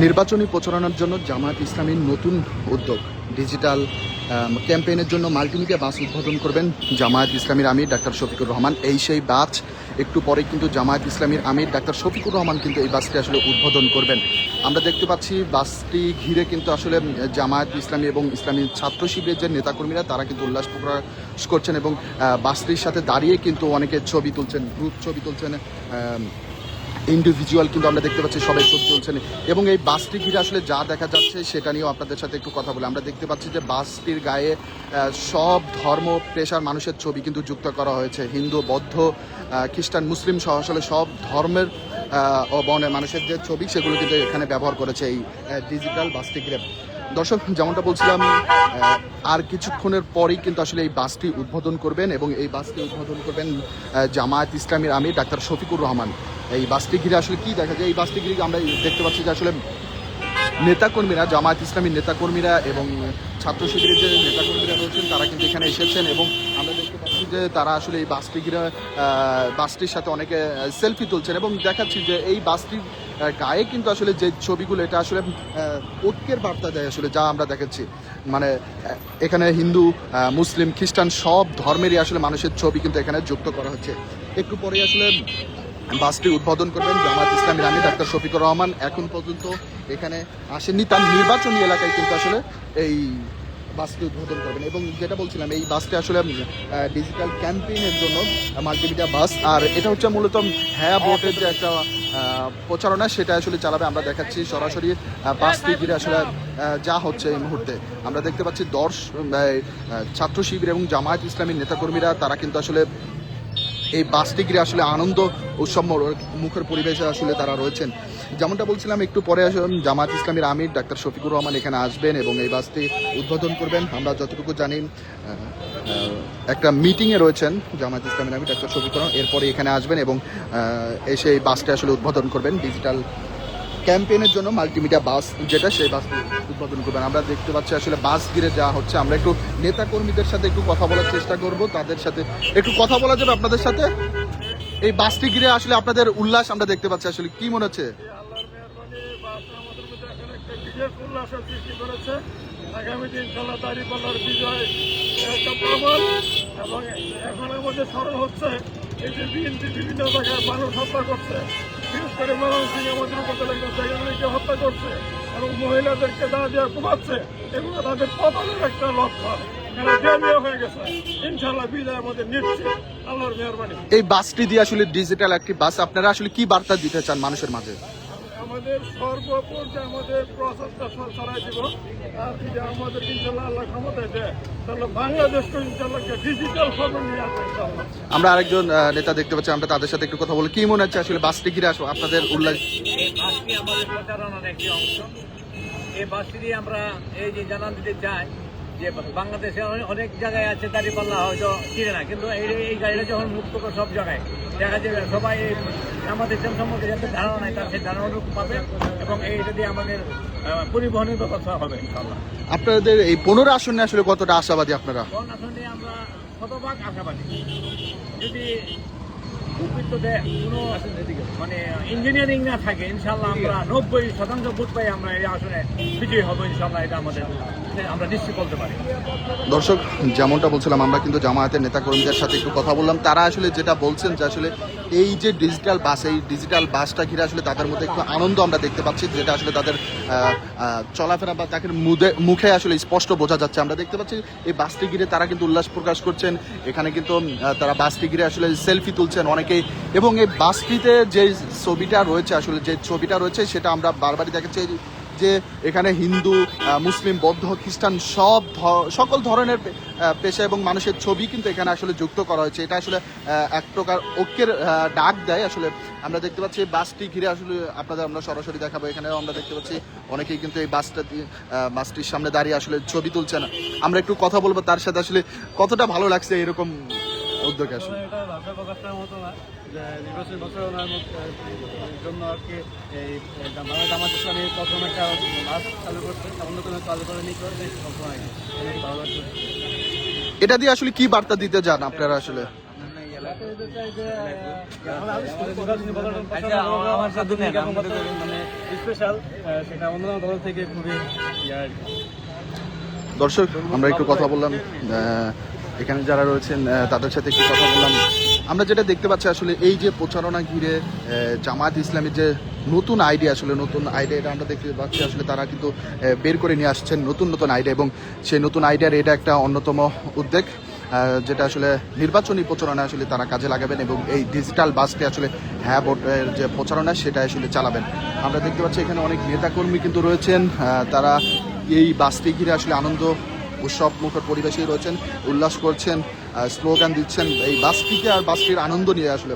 নির্বাচনী প্রচারণার জন্য জামায়াত ইসলামীর নতুন উদ্যোগ। ডিজিটাল ক্যাম্পেইনের জন্য মাল্টিমিডিয়া বাস উদ্বোধন করবেন জামায়াত ইসলামীর আমির ডাক্তার শফিকুর রহমান। এই সেই বাস, একটু পরে কিন্তু জামায়াত ইসলামীর আমির ডাক্তার শফিকুর রহমান কিন্তু এই বাসটি আসলে উদ্বোধন করবেন। আমরা দেখতে পাচ্ছি বাসটি ঘিরে কিন্তু আসলে জামায়াত ইসলামী এবং ইসলামী ছাত্র শিবিরের যে নেতাকর্মীরা, তারা কিন্তু উল্লাস প্রকাশ করছেন এবং বাসটির সাথে দাঁড়িয়ে কিন্তু অনেকে ছবি তুলছেন গ্রুপ ছবি তুলছেন ইন্ডিভিজুয়াল কিন্তু আমরা দেখতে পাচ্ছি সবাই খুব চলছেন এবং এই বাসটি ঘিরে আসলে যা দেখা যাচ্ছে সেটা নিয়েও আপনাদের সাথে একটু কথা বলে। আমরা দেখতে পাচ্ছি যে বাসটির গায়ে সব ধর্ম, পেশার মানুষের ছবি কিন্তু যুক্ত করা হয়েছে। হিন্দু, বৌদ্ধ খ্রিস্টান, মুসলিম সহ আসলে সব ধর্মের ও বনের মানুষের যে ছবি, সেগুলো কিন্তু এখানে ব্যবহার করেছে এই ডিজিটাল বাসটি ঘিরে। দর্শক, যেমনটা বলছিলাম আর কিছুক্ষণের পরেই কিন্তু আসলে এই বাসটি উদ্বোধন করবেন এবং এই বাসটি উদ্বোধন করবেন জামায়াত ইসলামীর আমির ডাক্তার শফিকুর রহমান। এই বাসটি ঘিরে আসলে কি দেখা যায়? এই বাসটি ঘিরে আমরা দেখতে পাচ্ছি যে আসলে নেতাকর্মীরা, জামায়াত ইসলামীর নেতাকর্মীরা এবং ছাত্র শিবিরের যে নেতাকর্মীরা রয়েছেন, তারা কিন্তু এখানে এসেছেন এবং আমরা দেখতে পাচ্ছি যে তারা আসলে এই বাসটি ঘিরে বাসটির সাথে অনেকে সেলফি তুলছেন এবং দেখাচ্ছি যে এই বাসটির গায়ে কিন্তু আসলে যে ছবিগুলো, এটা আসলে ঐক্যের বার্তা দেয় আসলে যা আমরা দেখাচ্ছি মানে এখানে হিন্দু মুসলিম, খ্রিস্টান সব ধর্মেরই আসলে মানুষের ছবি কিন্তু এখানে যুক্ত করা হচ্ছে। একটু পরে আসলে বাসটি উদ্বোধন করবেন জামাত ইসলামী রানী ডাক্তার শফিকুর রহমান। এখন পর্যন্ত এখানে আসেননি, তার নির্বাচনী এলাকায় কিন্তু আসলে এই বাসটি উদ্বোধন করবেন। এবং যেটা বলছিলাম, এই বাসটি আসলে ডিজিটাল ক্যাম্পেইনের জন্য মাল্টিমিডিয়া বাস। আর এটা হচ্ছে মূলত হ্যাঁ ভোটের যে একটা প্রচারণা, সেটা আসলে চালাবে। আমরা দেখাচ্ছি সরাসরি বাসটি ঘিরে আসলে যা হচ্ছে এই মুহূর্তে। আমরা দেখতে পাচ্ছি দর্শ ছাত্র শিবির এবং জামায়াত ইসলামী নেতাকর্মীরা, তারা কিন্তু আসলে এই বাসটি ঘিরে আসলে আনন্দ উৎসব মুখের পরিবেশে আসলে তারা রয়েছেন। যেমনটা বলছিলাম, একটু পরে আসুন, জামাত ইসলামের আমির ডাক্তার শফিকুর রহমান এখানে আসবেন এবং এই বাসটি উদ্বোধন করবেন। আমরা যতটুকু জানি একটা মিটিংয়ে রয়েছেন জামাত ইসলামের আমির ডাক্তার শফিকুর রহমান। এরপরে এখানে আসবেন এবং এসে এই বাসটি আসলে উদ্বোধন করবেন। ডিজিটাল ক্যাম্পেইনের জন্য মাল্টিমিডিয়া বাস যেটা, সেই বাসটি উদ্বোধন করবেন। আমরা দেখতে পাচ্ছি আসলে বাস ঘিরে যা হচ্ছে। আমরা একটু নেতা কর্মীদের সাথে একটু কথা বলার চেষ্টা করব, তাদের সাথে একটু কথা বলা যাবে আপনাদের সাথে। এই বাসটি ঘিরে আসলে আপনাদের উল্লাস আমরা দেখতে পাচ্ছি। আসলে কি মনে হচ্ছে? এবং এখন আমাদের স্মরণ হচ্ছে এই যে বিএনপি বিভিন্ন জায়গায় মানুষ হত্যা করছে। বিশেষ করে মরণ সিং আমাদের উপজেলা জায়গাগুলিকে হত্যা করছে এবং মহিলাদেরকে দা দিয়ে কুমাচ্ছে এগুলো তাদের পতনের একটা লক্ষণ। এই বাসটি দিয়ে আসলে ডিজিটাল একটি বাস, আপনারা আসলে কি বার্তা দিতে চান মানুষের মাঝে? আমাদের সর্বপর্যায়ে আমাদের প্রচেষ্টা ছড়াই দিব আর যদি আমাদের ইনশাল্লাহ আল্লাহ ক্ষমতায় দেয়। তাহলে বাংলাদেশকে ইনশাল্লাহ ডিজিটাল খবর নিয়ে আসবে আমরা আরেকজন নেতা দেখতে পাচ্ছি আমরা তাদের সাথে একটু কথা বলি। কি মনে হচ্ছে আসলে বাসটি ঘিরে আসো আপনাদের উল্লাস? এই বাসটি আমাদের প্রচারণার একটি অংশ। এই বাসটি দিয়ে আমরা এই যে জানান দিতে চাই যে বাংলাদেশে অনেক- অনেক জায়গায় আছে দাঁড়িপাল্লা হয়তো চিনে না কিন্তু এই এই গাড়িটা যখন মুক্ত করে সব জায়গায় দেখা যাবে সবাই এই আমাদের ইসলাম সম্পর্কে যাতে ধারণা নাই তার সেই ধারণাটুকু পাবে এবং এইটা দিয়ে আমাদের পরিবহনের ব্যবস্থা হবে ইনশাল্লাহ আপনাদের এই পনেরো আসনে আসলে কতটা আশাবাদী আপনারা? কোন আসনে আমরা শতভাগ আশাবাদী। যদি মানে ইঞ্জিনিয়ারিং না থাকে ইনশাল্লাহ আমরা নব্বই শতাংশ ভোট পাই আমরা এই আসনে বিজয়ী হব ইনশাল্লাহ এটা আমাদের। দর্শক, যেমনটা বলছিলাম, আমরা কিন্তু জামায়াতের নেতাকর্মীদের সাথে একটু কথা বললাম। তারা আসলে যেটা বলছেন যে আসলে এই যে ডিজিটাল বাস এই ডিজিটাল বাসটা ঘিরে আসলে তাদের মধ্যে একটু আনন্দ আমরা দেখতে পাচ্ছি, যেটা আসলে তাদের চলাফেরা বা তাদের মুখে আসলে স্পষ্ট বোঝা যাচ্ছে। আমরা দেখতে পাচ্ছি এই বাসটি ঘিরে তারা কিন্তু উল্লাস প্রকাশ করছেন। এখানে কিন্তু তারা বাসটি ঘিরে আসলে সেলফি তুলছেন অনেকেই। এবং এই বাসটিতে যে ছবিটা রয়েছে, আসলে যে ছবিটা রয়েছে, সেটা আমরা বারবারই দেখাচ্ছি। যে এখানে হিন্দু মুসলিম, বৌদ্ধ, খ্রিস্টান সব সকল ধরনের পেশা এবং মানুষের ছবি কিন্তু এখানে আসলে যুক্ত করা হয়েছে। এটা আসলে এক প্রকার ঐক্যের ডাক দেয় আসলে। আমরা দেখতে পাচ্ছি এই বাসটি ঘিরে আসলে আপনাদের আমরা সরাসরি দেখাবো। এখানেও আমরা দেখতে পাচ্ছি অনেকেই কিন্তু এই বাসটা বাসটির সামনে দাঁড়িয়ে আসলে ছবি তুলছে না আমরা একটু কথা বলব তার সাথে। আসলে কতটা ভালো লাগছে এরকম উদ্যোগে আসলে এটা ভাষা প্রকাশ মতো না যে নির্বাচনী প্রচারণার মধ্যে, জন্য আর কি এই বাংলা জামাত ইসলামী প্রথম একটা চালু করছে নতুন চালু করে নিতে হবে সবসময় আগে। অনেক ভালো লাগছে এটা দিয়ে আসলে কি বার্তা দিতে যান আপনারা আসলে আচ্ছা, মানে। দর্শক আমরা একটু কথা বললাম এখানে যারা রয়েছেন তাদের সাথে একটু কথা বললাম। আমরা যেটা দেখতে পাচ্ছি আসলে এই যে প্রচারণা ঘিরে জামায়াত ইসলামের যে নতুন আইডিয়া আসলে, নতুন আইডিয়া এটা আমরা দেখতে পাচ্ছি আসলে তারা কিন্তু বের করে নিয়ে আসছেন নতুন নতুন আইডিয়া এবং সেই নতুন আইডিয়ার এটা একটা অন্যতম উদ্যোগ যেটা আসলে নির্বাচনী প্রচারণা আসলে তারা কাজে লাগাবেন এবং এই ডিজিটাল বাসটি আসলে হ্যাঁ ভোটের যে প্রচারণা সেটা আসলে চালাবেন। আমরা দেখতে পাচ্ছি এখানে অনেক নেতাকর্মী কিন্তু রয়েছেন তারা এই বাসটি ঘিরে আসলে আনন্দ উৎসব মুখর পরিবেশেই রয়েছেন, উল্লাস করছেন স্লোগান দিচ্ছেন। এই বাসটিকে আর বাসটির আনন্দ নিয়ে আসলে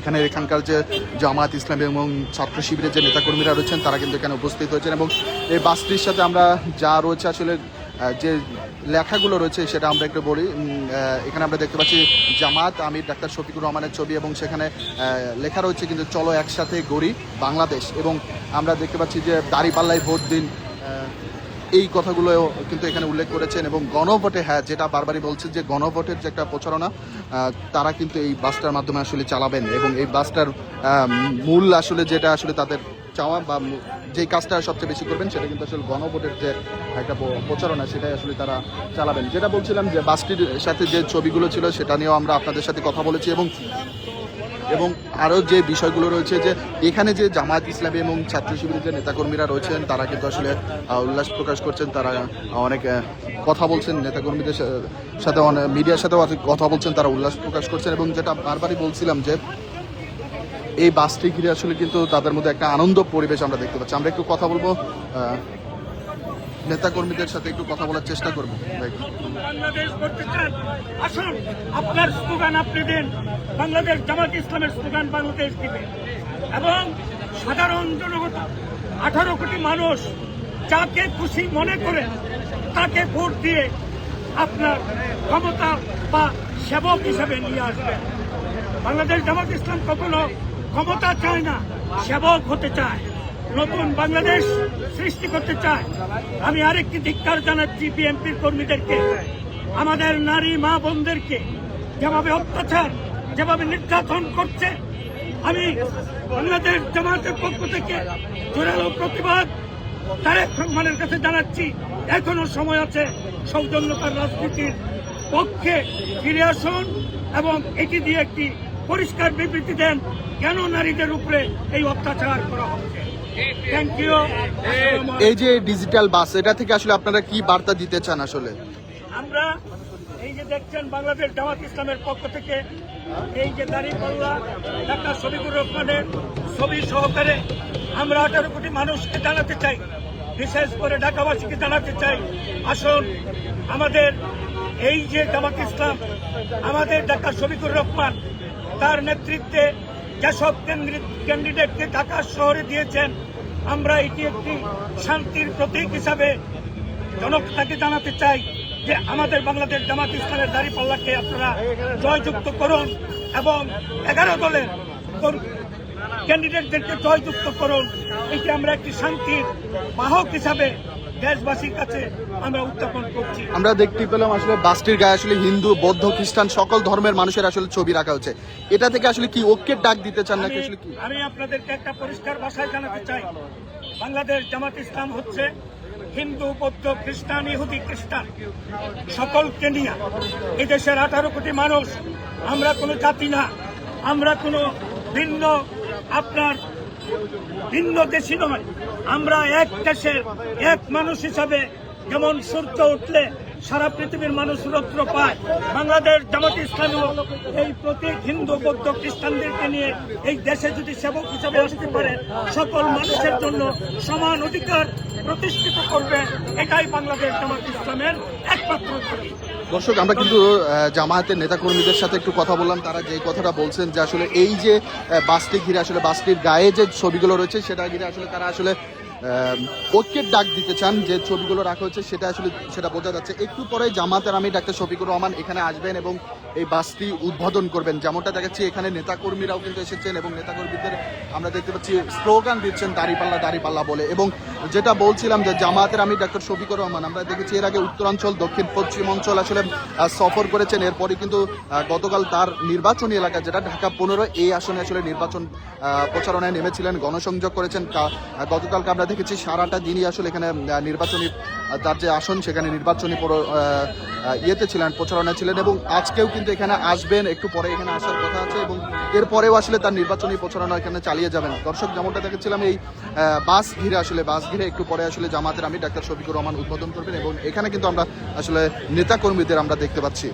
এখানে এখানকার যে জামাত ইসলাম এবং ছাত্র শিবিরের যে নেতাকর্মীরা রয়েছেন, তারা কিন্তু এখানে উপস্থিত হয়েছেন এবং এই বাসটির সাথে আমরা যা রয়েছে আসলে যে লেখাগুলো রয়েছে সেটা আমরা একটু বলি। এখানে আমরা দেখতে পাচ্ছি জামাত, আমির, ডাক্তার শফিকুর রহমানের ছবি এবং সেখানে লেখা রয়েছে কিন্তু চলো একসাথে গড়ি বাংলাদেশ এবং আমরা দেখতে পাচ্ছি যে দাড়িপাল্লায় ভোট দিন এই কথাগুলো কিন্তু এখানে উল্লেখ করেছেন এবং গণভোটে হ্যাঁ যেটা বারবারই বলছে যে গণভোটের যে একটা প্রচারণা তারা কিন্তু এই বাসটার মাধ্যমে আসলে চালাবেন এবং এই বাসটার মূল আসলে যেটা আসলে তাদের চাওয়া বা যে কাজটা সবচেয়ে বেশি করবেন, সেটা কিন্তু আসলে গণভোটের যে একটা প্রচারণা, সেটাই আসলে তারা চালাবেন। যেটা বলছিলাম যে বাসটির সাথে যে ছবিগুলো ছিল, সেটা নিয়েও আমরা আপনাদের সাথে কথা বলেছি এবং এবং আরও যে বিষয়গুলো রয়েছে যে এখানে যে জামায়াত ইসলামী এবং ছাত্র শিবিরের যে নেতাকর্মীরা রয়েছেন, তারা কিন্তু আসলে উল্লাস প্রকাশ করছেন। তারা অনেক কথা বলছেন নেতাকর্মীদের সাথে অনেক মিডিয়ার সাথেও কথা বলছেন, তারা উল্লাস প্রকাশ করছেন এবং যেটা বারবারই বলছিলাম যে এই বাসটি ঘিরে আসলে কিন্তু তাদের মধ্যে একটা আনন্দ পরিবেশ আমরা দেখতে পাচ্ছি। আমরা একটু কথা বলব নেতাকর্মীদের সাথে একটু কথা বলার চেষ্টা করব। বাংলাদেশ করতে চান, আসুন, আপনার স্লোগান আপনি দেন, বাংলাদেশ জামাত ইসলামের স্লোগান বাংলাদেশ দিবে। এবং সাধারণ জনগণ, আঠারো কোটি মানুষ যাকে খুশি মনে করে তাকে ভোট দিয়ে আপনার ক্ষমতা বা সেবক হিসেবে নিয়ে আসবেন বাংলাদেশ জামাত ইসলাম কখনো ক্ষমতা চায় না, সেবক হতে চায়। নতুন বাংলাদেশ সৃষ্টি করতে চায়। আমি আরেকটি ধিক্কার জানাচ্ছি বিএনপির কর্মীদেরকে। আমাদের নারী মা বোনদেরকে যেভাবে অত্যাচার, যেভাবে নির্যাতন করছে, আমি বাংলাদেশ জামাতের পক্ষ থেকে জোরালো প্রতিবাদ, তারেক রহমানের কাছে জানাচ্ছি, এখনও সময় আছে সৌজন্যতার রাজনীতির পক্ষে ফিরে আসুন এবং এটি দিয়ে একটি পরিষ্কার বিবৃতি দেন কেন নারীদের উপরে এই অত্যাচার করা হচ্ছে। এই যে ডিজিটাল বাস এটা থেকে আসলে আপনারা কি বার্তা দিতে চান আসলে? আমরা এই যে দেখছেন বাংলাদেশ জামাত ইসলামের পক্ষ থেকে এই যে দাঁড়িপাল্লা ডাক্তার শফিকুর রহমানের ছবি সহকারে আমরা আঠারো কোটি মানুষকে জানাতে চাই। বিশেষ করে ঢাকাবাসীকে জানাতে চাই। আসুন আমাদের এই যে জামাত ইসলাম আমাদের ডাক্তার শফিকুর রহমান তার নেতৃত্বে যেসব ক্যান্ডিডেটকে ঢাকা শহরে দিয়েছেন। আমরা এটি একটি শান্তির প্রতীক হিসাবে জনতাকে জানাতে চাই যে আমাদের বাংলাদেশ জামাত ইসলামের দাড়ি পাল্লাকে আপনারা জয়যুক্ত করুন এবং এগারো দলের ক্যান্ডিডেটদেরকে জয়যুক্ত করুন। এটি আমরা একটি শান্তির বাহক হিসাবে দেশবাসীর কাছে আমরা উত্থাপন করছি। আমরা দেখতে পেলাম আসলে বাসটির গায়ে আসলে হিন্দু বৌদ্ধ খ্রিস্টান সকল ধর্মের মানুষের আসলে ছবি রাখা হচ্ছে। এটা থেকে আসলে কি ঐক্যের ডাক দিতে চান নাকি আসলে কি? আমি আপনাদেরকে একটা পরিষ্কার ভাষায় জানাতে চাই। বাংলাদেশ জামাত ইসলাম হচ্ছে হিন্দু বৌদ্ধ খ্রিস্টান ইহুদি খ্রিস্টান সকলকে নিয়ে এই দেশের আঠারো কোটি মানুষ আমরা কোনো জাতি না। আমরা কোনো ভিন্ন আপনার ভিন্ন দেশি নয়। আমরা এক দেশের এক মানুষ হিসাবে যেমন সূর্য উঠলে সারা পৃথিবীর মানুষ রৌদ্র পায়। বাংলাদেশ জামাত ইসলামী এই প্রতীক হিন্দু, বৌদ্ধ, খ্রিস্টানদেরকে নিয়ে এই দেশে যদি সেবক হিসাবে আসতে পারে, সকল মানুষের জন্য সমান অধিকার প্রতিষ্ঠিত করবে, এটাই বাংলাদেশ জামাত ইসলামের একমাত্র দর্শক, আমরা কিন্তু জামায়াতের নেতাকর্মীদের সাথে একটু কথা বললাম। তারা যে কথাটা বলছেন যে আসলে এই যে বাসটি ঘিরে আসলে বাসটির গায়ে যে ছবিগুলো রয়েছে, সেটা ঘিরে আসলে তারা আসলে ঐক্যের ডাক দিতে চান যে ছবিগুলো রাখা হচ্ছে সেটা আসলে সেটা বোঝা যাচ্ছে। একটু পরে জামাতের আমি ডাক্তার শফিকুর রহমান এখানে আসবেন এবং এই বাসটি উদ্বোধন করবেন। যেমনটা দেখাচ্ছি, এখানে নেতাকর্মীরাও কিন্তু এসেছেন এবং নেতাকর্মীদের আমরা দেখতে পাচ্ছি, স্লোগান দিচ্ছেন দাঁড়িপাল্লা দাঁড়িপাল্লা বলে। এবং যেটা বলছিলাম যে জামায়াতের আমি ডাক্তার শফিকুর রহমান, আমরা দেখেছি এর আগে উত্তরাঞ্চল, দক্ষিণ, পশ্চিম অঞ্চল আসলে সফর করেছেন। এরপরে কিন্তু গতকাল তার নির্বাচনী এলাকা যেটা, ঢাকা পনেরো এই আসনে আসলে নির্বাচন প্রচারণায় নেমেছিলেন, গণসংযোগ করেছেন গতকালকে আমরা দেখেছি সারাটা দিনই আসলে এখানে নির্বাচনী তার যে আসন, সেখানে নির্বাচনী ইয়েতে ছিলেন, প্রচারণায় ছিলেন এবং আজকেও কিন্তু এখানে আসবেন, একটু পরে এখানে আসার কথা আছে এবং এরপরেও আসলে তার নির্বাচনী প্রচারণা এখানে চালিয়ে যাবেন। দর্শক যেমনটা দেখেছিলাম, এই বাস ঘিরে আসলে বাস ঘিরে একটু পরে আসলে জামাতের আমি ডাক্তার শফিকুর রহমান উদ্বোধন করবেন এবং এখানে কিন্তু আমরা আসলে নেতাকর্মীদের আমরা দেখতে পাচ্ছি।